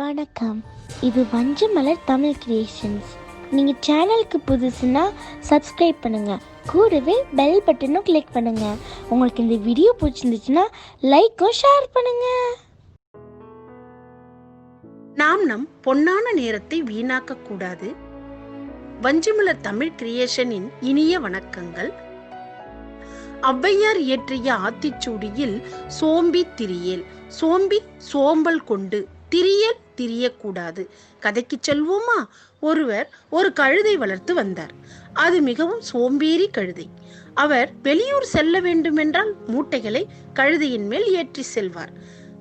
வணக்கம். இது வஞ்சமலர் தமிழ் கிரியேஷன்ஸ் நீங்கள் சேனலுக்கு புதுசுன்னா சப்ஸ்கிரைப் பண்ணுங்கள் கூடவே பெல் பட்டனும் கிளிக் பண்ணுங்கள் உங்களுக்கு இந்த வீடியோ பிடிச்சிருந்துச்சுன்னா லைக்கும் ஷேர் பண்ணுங்கள் நாம் நம் பொன்னான நேரத்தை வீணாக்க கூடாது. தமிழ் கிரியேஷனின் இனிய வணக்கங்கள். ஔவையார் இயற்றிய ஆத்திச்சூடியில் சோம்பி திரியேல் சோம்பி சோம்பல் கொண்டு திரியல் திரியக்கூடாது. கதைக்கு செல்வோமா? ஒருவர் ஒரு கழுதை வளர்த்து வந்தார். அது மிகவும் சோம்பேறி கழுதை. அவர் வெளியூர் செல்ல வேண்டுமென்றால் மூட்டைகளை கழுதையின் மேல் ஏற்றி செல்வார்.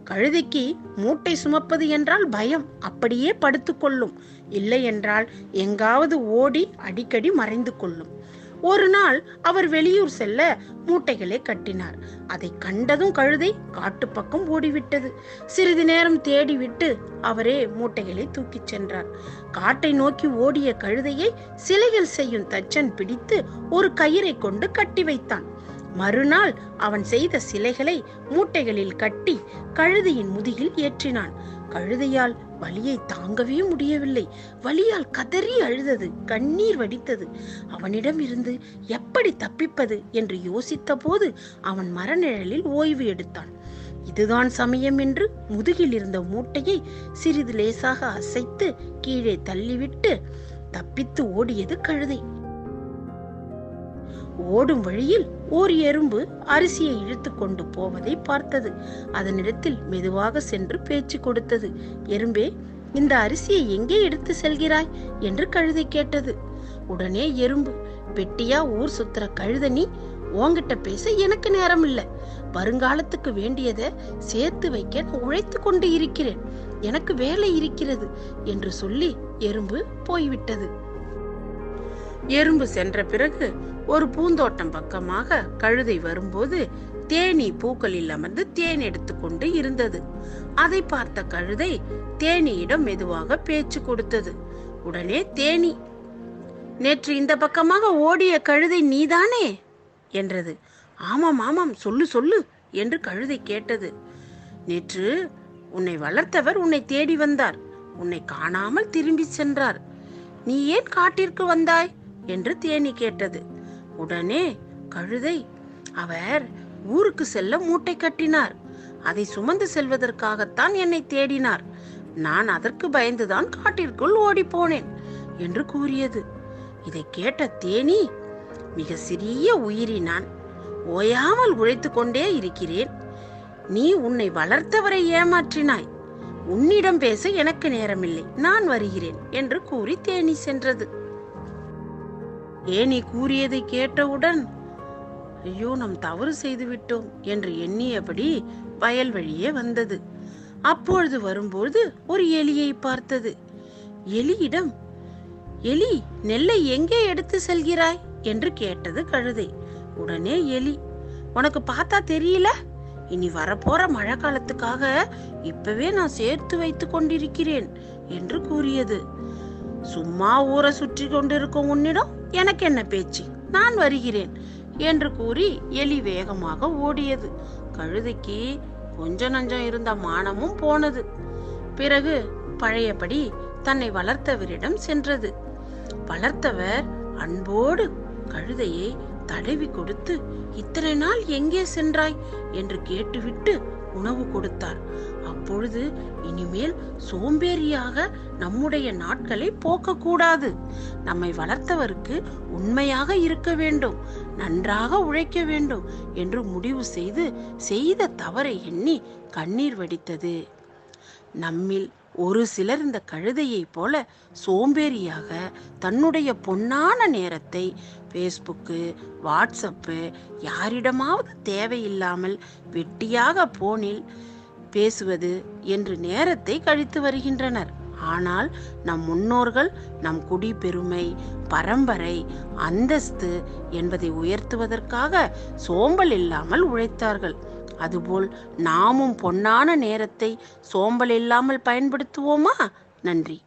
கழுதைக்கு மூட்டை சுமப்பது என்றால் பயம். அப்படியே படுத்துக்கொள்ளும் இல்லை என்றால் எங்காவது ஓடி அடிக்கடி மறைந்து கொள்ளும். ஒரு நாள் அவர் வெளியூர் செல்ல மூட்டைகளை கட்டினார். அதை கண்டதும் கழுதை காட்டு பக்கம் ஓடிவிட்டது. சிறிது நேரம் தேடிவிட்டு அவரே மூட்டைகளை தூக்கிச் சென்றார். காட்டை நோக்கி ஓடிய கழுதையை சிலைகள் செய்யும் தச்சன் பிடித்து ஒரு கயிறை கொண்டு கட்டி வைத்தான். மறுநாள் அவன் செய்த சிலைகளை மூட்டைகளில் கட்டி கழுதையின் முதுகில் ஏற்றினான். கழுதையால் வலியை தாங்கவே முடியவில்லை. வலியால் கதறி அழுதது கண்ணீர் வடித்தது. அவனிடம் இருந்து எப்படி தப்பிப்பது? என்று யோசித்த போது அவன் மரநிழலில் ஓய்வு எடுத்தான். இதுதான் சமயம் என்று முதுகில் இருந்த மூட்டையை சிறிது லேசாக அசைத்து கீழே தள்ளிவிட்டு தப்பித்து ஓடியது கழுதை. ஓடும் வழியில் ஓர் எறும்பு அரிசியை இழுத்து கொண்டு போவதை பார்த்தது. அதனிடத்தில் மெதுவாக சென்று பேச்சு கொடுத்தது. எறும்பே இந்த அரிசியை எங்கே எடுத்து செல்கிறாய்? என்று கழுதை கேட்டது. உடனே எறும்பு வெட்டியா ஊர் சுத்துற நீ உன்கிட்ட பேச எனக்கு நேரம் இல்லை வருங்காலத்துக்கு வேண்டியதை சேர்த்து வைக்க உழைத்து கொண்டு இருக்கிறேன். எனக்கு வேலை இருக்கிறது என்று சொல்லி எறும்பு போய்விட்டது. எறும்பு சென்ற பிறகு ஒரு பூந்தோட்டம் பக்கமாக கழுதை வரும்போது தேனி பூக்களில் அமர்ந்து தேன் எடுத்துக்கொண்டு இருந்தது. அதை பார்த்த கழுதை தேனியிடம் மெதுவாக பேச்சு கொடுத்தது. உடனே தேனி நேற்று இந்த பக்கமாக ஓடிய கழுதை நீதானே? என்றது. ஆமாம் ஆமாம் சொல்லு சொல்லு என்று கழுதை கேட்டது. நேற்று உன்னை வளர்த்தவர் உன்னை தேடி வந்தார். உன்னை காணாமல் திரும்பி சென்றார். நீ ஏன் காட்டிற்கு வந்தாய்? என்று தேனி கேட்டது. உடனே கழுதை அவர் ஊருக்கு செல்ல மூட்டை கட்டினார். அதை சுமந்து செல்வதற்காகத்தான் என்னை தேடினார். நான் அதற்கு பயந்துதான் காட்டிற்குள் ஓடி போனேன் என்று கூறியது. இதை கேட்ட தேனி மிக சிறிய உயிரி நான் ஓயாமல் உழைத்து கொண்டே இருக்கிறேன். நீ உன்னை வளர்த்தவரை ஏமாற்றினாய். உன்னிடம் பேச எனக்கு நேரமில்லை. நான் வருகிறேன் என்று கூறி தேனி சென்றது. ஏன் நீ கூறியதை கேட்டவுடன் ஐயோ நாம் தவறு செய்து விட்டோம் என்று எண்ணியபடி வயல் வழியே வந்தது. அப்பொழுது வரும்போது ஒரு எலியை பார்த்தது. எலியிடம் எலி நெல்லை எங்கே எடுத்து செல்கிறாய்? என்று கேட்டது கழுதை. உடனே எலி உனக்கு பார்த்தா தெரியல? இனி வரப்போற மழை காலத்துக்காக இப்பவே நான் சேர்த்து வைத்து கொண்டிருக்கிறேன் என்று கூறியது. சும்மா ஊரை சுற்றி கொண்டிருக்கும் உன்னிடம் எனக்கு என்ன பேச்சு? நான் வருகிறேன் என்று கூறி எலி வேகமாக ஓடியது. கழுதைக்கு கொஞ்ச நஞ்சம் இருந்த மானமும் போனது. பிறகு பழையபடி தன்னை வளர்த்தவரிடம் சென்றது. வளர்த்தவர் அன்போடு கழுதையை தடவி கொடுத்து இத்தனை நாள் எங்கே சென்றாய்? என்று கேட்டுவிட்டு உணவு கொடுத்தார். அப்பொழுது இனிமேல் சோம்பேறியாக நம்முடைய நாட்களை போக்கக்கூடாது. நம்மை வளர்த்தவருக்கு உண்மையாக இருக்க வேண்டும் நன்றாக உழைக்க வேண்டும் என்று முடிவு செய்து செய்த தவறை எண்ணி கண்ணீர் வடித்தது. நம்மில் ஒரு சிலர் இந்த கழுதையைப் போல சோம்பேறியாக தன்னுடைய பொன்னான நேரத்தை ஃபேஸ்புக்கு வாட்ஸ்அப்பு யாரிடமாவது தேவையில்லாமல் வெட்டியாக போனில் பேசுவது என்று நேரத்தை கழித்து வருகின்றனர். ஆனால் நம் முன்னோர்கள் நம் குடி பெருமை பரம்பரை அந்தஸ்து என்பதை உயர்த்துவதற்காக சோம்பல் இல்லாமல் உழைத்தார்கள். அதுபோல் நாமும் பொன்னான நேரத்தை சோம்பல் இல்லாமல் பயன்படுத்துவோமா? நன்றி.